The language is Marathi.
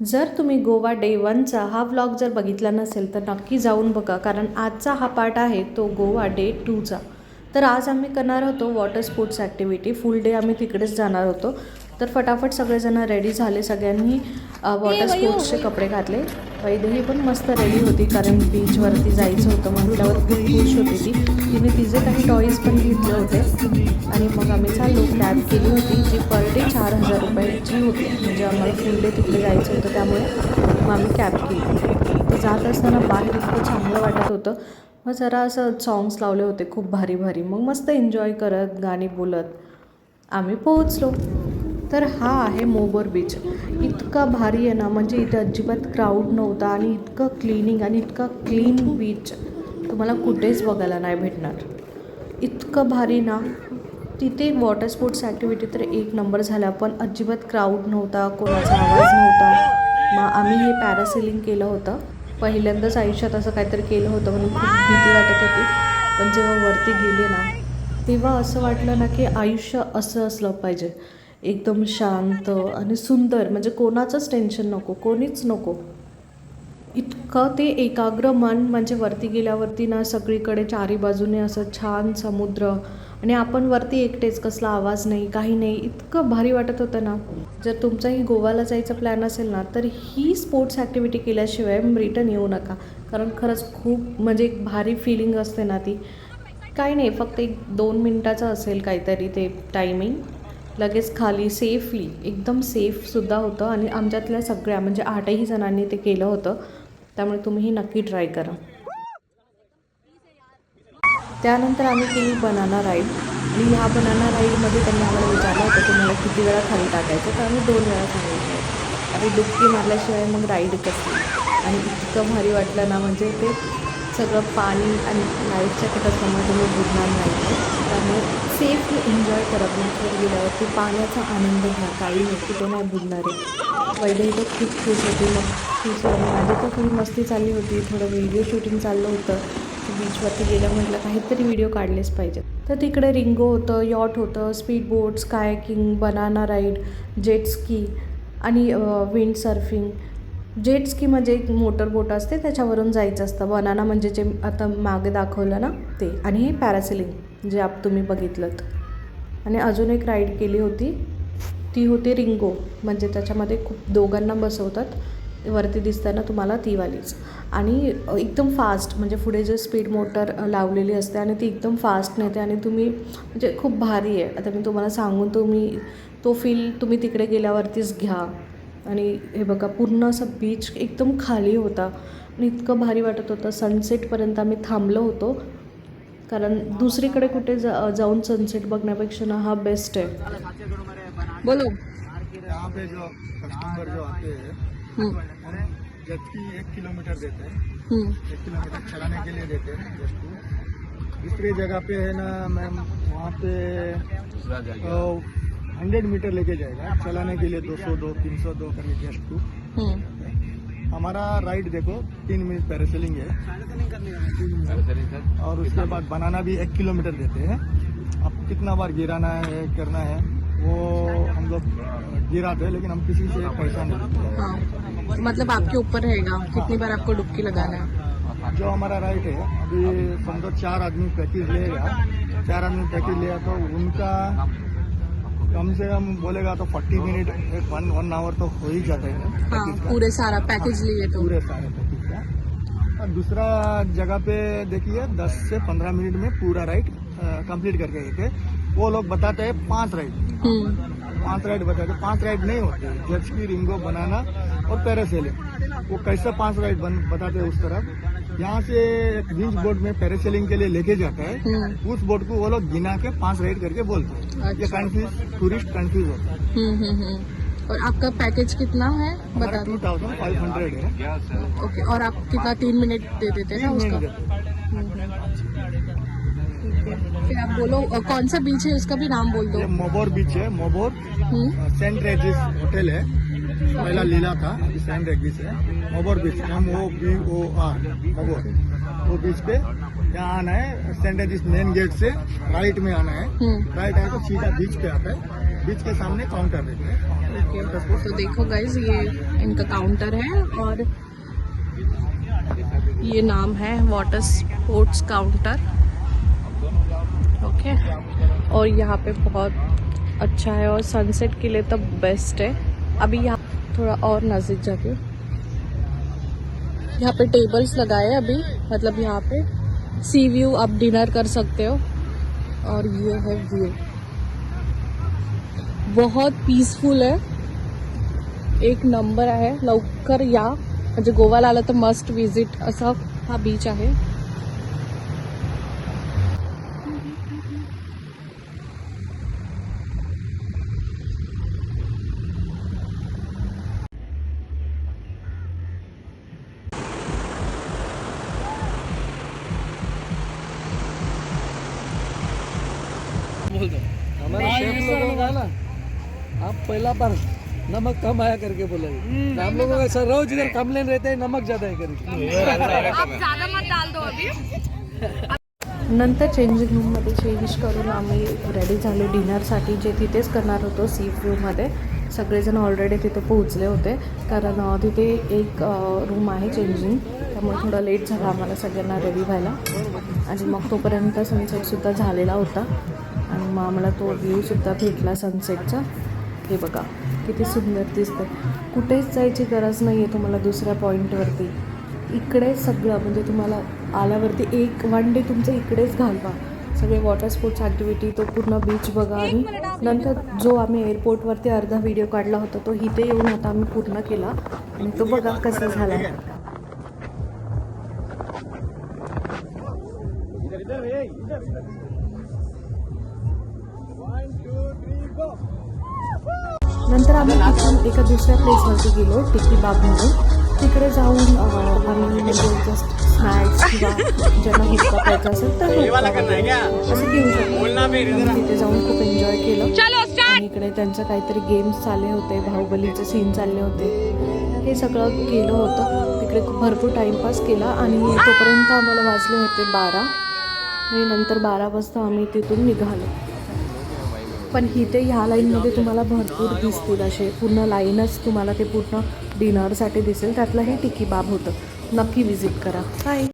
जर तुम्ही गोवा डे वनचा हा व्लॉग जर बघितला नसेल तर नक्की जाऊन बघा कारण आजचा हा पार्ट आहे तो गोवा डे टूचा तर आज आम्ही करणार होतो water sports activity full day आम्ही तिकडेच जाणार होतो. तर फटाफट सगळेजण रेडी झाले सगळ्यांनी वॉटर स्पोर्ट्सचे कपडे घातले. वैदेही पण मस्त रेडी होती कारण बीचवरती जायचं होतं म्हटल्यावर खूप खुश होती ती. तिने तिचे काही टॉईज पण घेतले होते. आणि मग आम्ही चाललो कॅब केली होती जी पर डे चार हजार रुपयाची होती. म्हणजे आम्हाला फुल डे तिकडे जायचं होतं त्यामुळे मग आम्ही कॅब केली. तर जात असताना बाहेर इतकं चांगलं वाटत होतं. मग जरा असं सॉंग्स लावले होते खूप भारी भारी. मग मस्त एन्जॉय करत गाणी बोलत आम्ही पोहोचलो. तर हा आहे मोबर बीच इतका भारी आहे ना म्हणजे इथे अजिबात क्राऊड नव्हता आणि इतकं क्लिनिंग आणि इतका क्लीन बीच तुम्हाला कुठेच बघायला नाही भेटणार. इतकं भारी ना. तिथे वॉटर स्पोर्ट्स ॲक्टिव्हिटी तर एक नंबर झाला पण अजिबात क्राऊड नव्हता कोणाचा आवाज नव्हता. मग आम्ही हे पॅरासेलिंग केलं होतं. पहिल्यांदाच आयुष्यात असं काहीतरी केलं होतं म्हणून खूप भीती वाटत होती. पण जेव्हा वरती गेले ना तेव्हा असं वाटलं ना की आयुष्य असं असलं पाहिजे. एकदम शांत आणि सुंदर. म्हणजे कोणाचंच टेन्शन नको कोणीच नको. इतकं ते एकाग्र मन म्हणजे वरती गेल्यावरती ना सगळीकडे चारी बाजूने असं छान समुद्र आणि आपण वरती एकटेच कसला आवाज नाही काही नाही इतकं भारी वाटत होतं ना. जर तुमचाही गोव्याला जायचा प्लॅन असेल ना तर ही स्पोर्ट्स ॲक्टिव्हिटी केल्याशिवाय रिटर्न येऊ नका. कारण खरंच खूप म्हणजे एक भारी फिलिंग असते ना ती. काही नाही फक्त एक दोन मिनटाचं असेल काहीतरी ते टायमिंग लगेच खाली सेफली एकदम सेफसुद्धा होतं आणि आमच्यातल्या सगळ्या म्हणजे आठही जणांनी ते केलं होतं. त्यामुळे तुम्हीही नक्की ट्राय करा. त्यानंतर आम्ही केली बनाना राईड आणि ह्या बनाना राईडमध्ये त्यांनी आम्हाला विचारलं होतं तुम्हाला किती वेळा खाली टाकायचं तर आम्ही दोन वेळा सांगितलं आणि डुबकी मारल्याशिवाय मग राईड कसली? आणि इतकं भारी वाटलं ना म्हणजे ते सगळं पाणी आणि लाईटच्या कटासमोर तुम्ही बुडणार नाही. त्यामुळे सेफली एन्जॉय करा बीचवर गेल्यावरती पाण्याचा आनंद घ्या. काही नाही तो नाही बुडणार आहे. वैद्य तर खूप खुश होती. मग खुश माझी तर थोडी मस्ती चालली होती. थोडं व्हिडिओ शूटिंग चाललं होतं. बीचवरती गेलं म्हटलं काहीतरी व्हिडिओ काढलेच पाहिजेत. तर तिकडे रिंगो होतं यॉट होतं speed boats kayaking banana ride jet ski आणि विंड सर्फिंग जेट स्की म्हणजे एक मोटर बोट असते. त्याच्यावरून जायचं असतं. बनाना म्हणजे जे आता मागे दाखवलं ना ते. आणि हे पॅरासिलिंग जे आप तुम्ही बघितलं आणि अजून एक राईड केली होती. ती होती रिंगो म्हणजे त्याच्यामध्ये खूप दोघांना बसवतात. वरती दिसताना तुम्हाला ती वालीच. आणि एकदम फास्ट म्हणजे पुढे जे स्पीड मोटर लावलेली असते आणि ती एकदम फास्ट नेते आणि तुम्ही म्हणजे खूप भारी आहे. आता मी तुम्हाला सांगून तुम्ही तो फील तुम्ही तिकडे गेल्यावरतीच घ्या. आणि हे बघा पूर्ण असं बीच एकदम खाली होता. आणि इतकं भारी वाटत होतं. सनसेटपर्यंत आम्ही थांबलो होतो. कारण दुसरीकडे कुठे जा जाऊन सनसेट बघण्यापेक्षा ना हा बेस्ट आहे. बोलो. यहाँ पे जो कस्टमर जो आते हैं हम्म, जब की एक किलोमीटर देते हैं हम्म, एक किलोमीटर चलाने के लिए देते हैं जस्ट की दूसरी जगह पे है ना मैम वहाँ पे हंड्रेड मीटर लेके जाएगा चलाने के लिए 200 दो 300 दो करके जस्ट टू हम्म, हमारा राइड देखो तीन मिनट पैरासेलिंग है। और उसके बाद बनाना भी एक किलोमीटर देते हैं। अब कितना बार गिराना है करना है वो हम लोग गिराते हैं लेकिन हम किसी से पैसा नहीं लेते। हाँ। मतलब आपके ऊपर रहेगा कितनी बार आपको डुबकी लगाना है? जो हमारा राइट है अभी समझो चार आदमी पैकेज लेगा चार आदमी पैकेज लिया तो उनका कम से कम बोलेगा तो फोर्टी मिनट एक वन वन आवर तो हो ही जाते है। हाँ पूरे सारा पैकेज लिए तो। पूरे सारे पैकेज का। और दूसरा जगह पे देखिए 10 से 15 मिनट में पूरा राइड कंप्लीट करके थे वो लोग बताते हैं पाँच राइड हम्म, पाँच राइड बताते पाँच राइड नहीं होते। जेट की रिंगो बनाना और पैरासेलिंग वो कैसे पाँच राइड बन बताते हैं उस तरफ़। यहाँ से एक बीच बोट में पैरासेलिंग के लिए लेके जाता है। हम्म, उस बोट को वो लोग गिना के पाँच राइड करके बोलते हैं। ये। कंफ्यूज टूरिस्ट कंफ्यूज होता है। हम्म, हम्म। और आपका पैकेज कितना है? बता टू थाउज़ेंड फाइव हंड्रेड है। ओके और आप कितना तीन मिनट दे देते हैं उसका? हैं। है। फिर आप बोलो कौन सा बीच है? उसका भी नाम बोल दो। मोबोर बीच है मोबोर सेंट रेजिस होटल है। पहला लीला था अभी सेंट रेजिस है Mobor beach M O B O R Mobor वो बीच पे यहाँ आना है सेंट रेजिस मेन गेट से राइट में आना है। हम्म। राइट आए तो सीधा बीच पे आता है। बीच के सामने काउंटर रहता है। तो देखो गाइज़ ये इनका काउंटर है और ये नाम है वाटर स्पोर्ट्स काउंटर ओके और यहाँ पे बहुत अच्छा है और सनसेट के लिए तो बेस्ट है। अभी यहाँ थोड़ा और नज़दीक जाके। यहाँ पे टेबल्स लगाए अभी मतलब यहाँ पे। सी व्यू आप डिनर कर सकते हो। और ये है व्यू बहुत पीसफुल है। एक नंबर आहे लवकर या। म्हणजे गोवाला आलं तर मस्ट विज़िट असा हा बीच आहे। आप पहला बार नमक कम आया करके बोले हम लोगों का सर रोज इधर कम रहते हैं नमक ज्यादा है करके. नंतर चेंजिंग रूममध्ये चेंज करून आम्ही रेडी झालो डिनरसाठी जे तिथेच करणार होतो सी व्ह्यूमध्ये सगळेजण ऑलरेडी तिथे पोहोचले होते. कारण तिथे एक रूम आहे चेंजिंग त्यामुळे थोडं लेट झालं आम्हाला सगळ्यांना रेडी व्हायला. आणि मग तोपर्यंत सनसेटसुद्धा झालेला होता. आणि मग आम्हाला तो व्ह्यूसुद्धा भेटला सनसेटचा हे बघा किती सुंदर दिसतं कुठेच जायची गरज नाही आहे तुम्हाला दुसऱ्या पॉईंटवरती इकडे सगळं म्हणजे तुम्हाला आल्यावरती एक वन डे तुमचं इकडेच घालवा. सगळे वॉटर स्पोर्ट्स ॲक्टिव्हिटी तो पूर्ण बीच बघा आणि नंतर जो आम्ही एअरपोर्टवरती अर्धा व्हिडिओ काढला होता तो इथे येऊन आता आम्ही पूर्ण केला. आणि तो बघा कसा झाला नंतर आम्ही तिथून एका दुसऱ्या प्लेसवरती गेलो टिकी बाग म्हणून. तिकडे जाऊन आम्ही म्हणजे जस्ट स्नॅक्स किंवा ज्यांना हुक्का प्यायचा असेल तर असं घेऊ शकतो तिथे जाऊन खूप एन्जॉय केलं. आणि इकडे त्यांचं काहीतरी गेम्स चालले होते बाहुबलीचे सीन चालले होते. हे सगळं केलं होतं. तिकडे खूप भरपूर टाईमपास केला आणि तोपर्यंत आम्हाला वाजले होते बारा. आणि नंतर बारा वाजता आम्ही तिथून निघालो. पण इथे ह्या लाईनमध्ये तुम्हाला भरपूर दिसतील असे. पूर्ण लाईनच तुम्हाला ते पूर्ण डिनरसाठी दिसेल. त्यातलं हे टिकी बाब होतं. नक्की विजिट करा. बाय